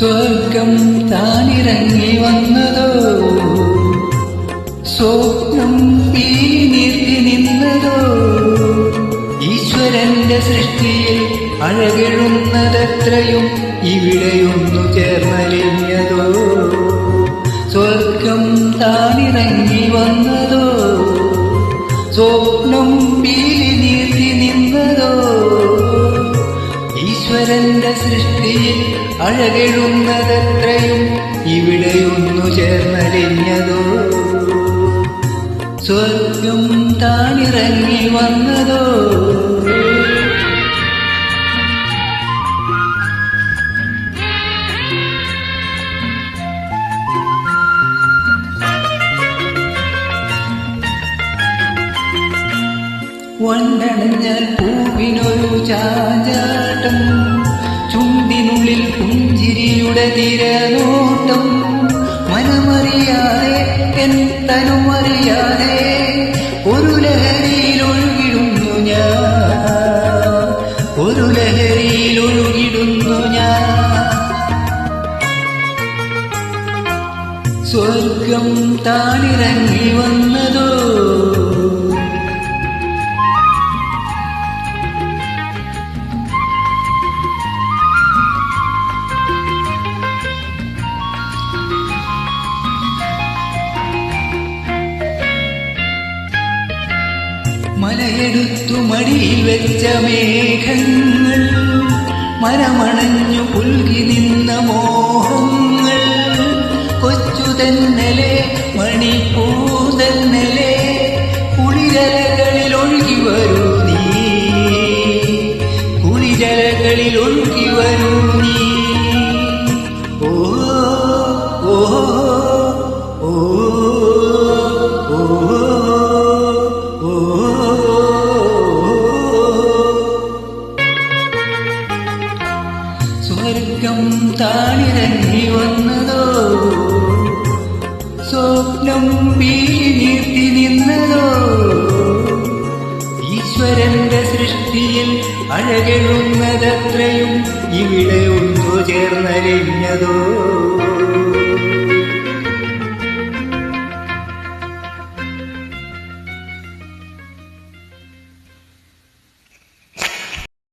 സ്വർഗം താനിറങ്ങി വന്നതോ? സ്വപ്നം ഈ നീർത്തി നിന്നതോ? ഈശ്വരന്റെ സൃഷ്ടിയിൽ അഴകിഴുന്നതത്രയും ഇവിടെയൊന്നു ചേർന്നലിഞ്ഞതോ? സ്വർഗം താനിറങ്ങി വന്നതോ? സ്വപ്നം പീലി ഈശ്വരന്റെ സൃഷ്ടിയിൽ അഴകിഴുന്നതത്രയും ഇവിടെയൊന്നു ചേർന്നലിഞ്ഞതോ? സ്വർഗം താനിറങ്ങി വന്നതോ? വണ്ടണഞ്ഞാൽ പൂവിനൊരു ചാഞ്ചാട്ടം ചുണ്ടിനുള്ളിൽ പുഞ്ചിരിയുടെ തിരനോട്ടം മനമറിയാതെ എൻ തനുമറിയാതെ ഒരു ലഹരിയിൽ ഒഴുകിടുന്നു ഞാൻ. ഒരു ലഹരിയിൽ ഒഴുകിടുന്നു ഞാൻ. സ്വർഗം താനിറങ്ങി വന്നതോ മലയെടുത്തു മടിയിൽ വെച്ച മേഘങ്ങൾ മരമണഞ്ഞു പുൽകി നിന്ന മോഹങ്ങൾ. കൊച്ചു തന്നലെ മണിപ്പൂ കുളിരലകളിൽ ഒഴുകി വരൂ നീ. കുളിരലകളിൽ ഒഴുകി വരൂ താണിറങ്ങി വന്നതോ? സ്വപ്നം പീലി നീർത്തി നിന്നതോ? ഈശ്വരന്റെ സൃഷ്ടിയിൽ അഴകെഴുന്നതത്രയും ഇവിടെ ഒന്നു ചേർന്നലിഞ്ഞതോ?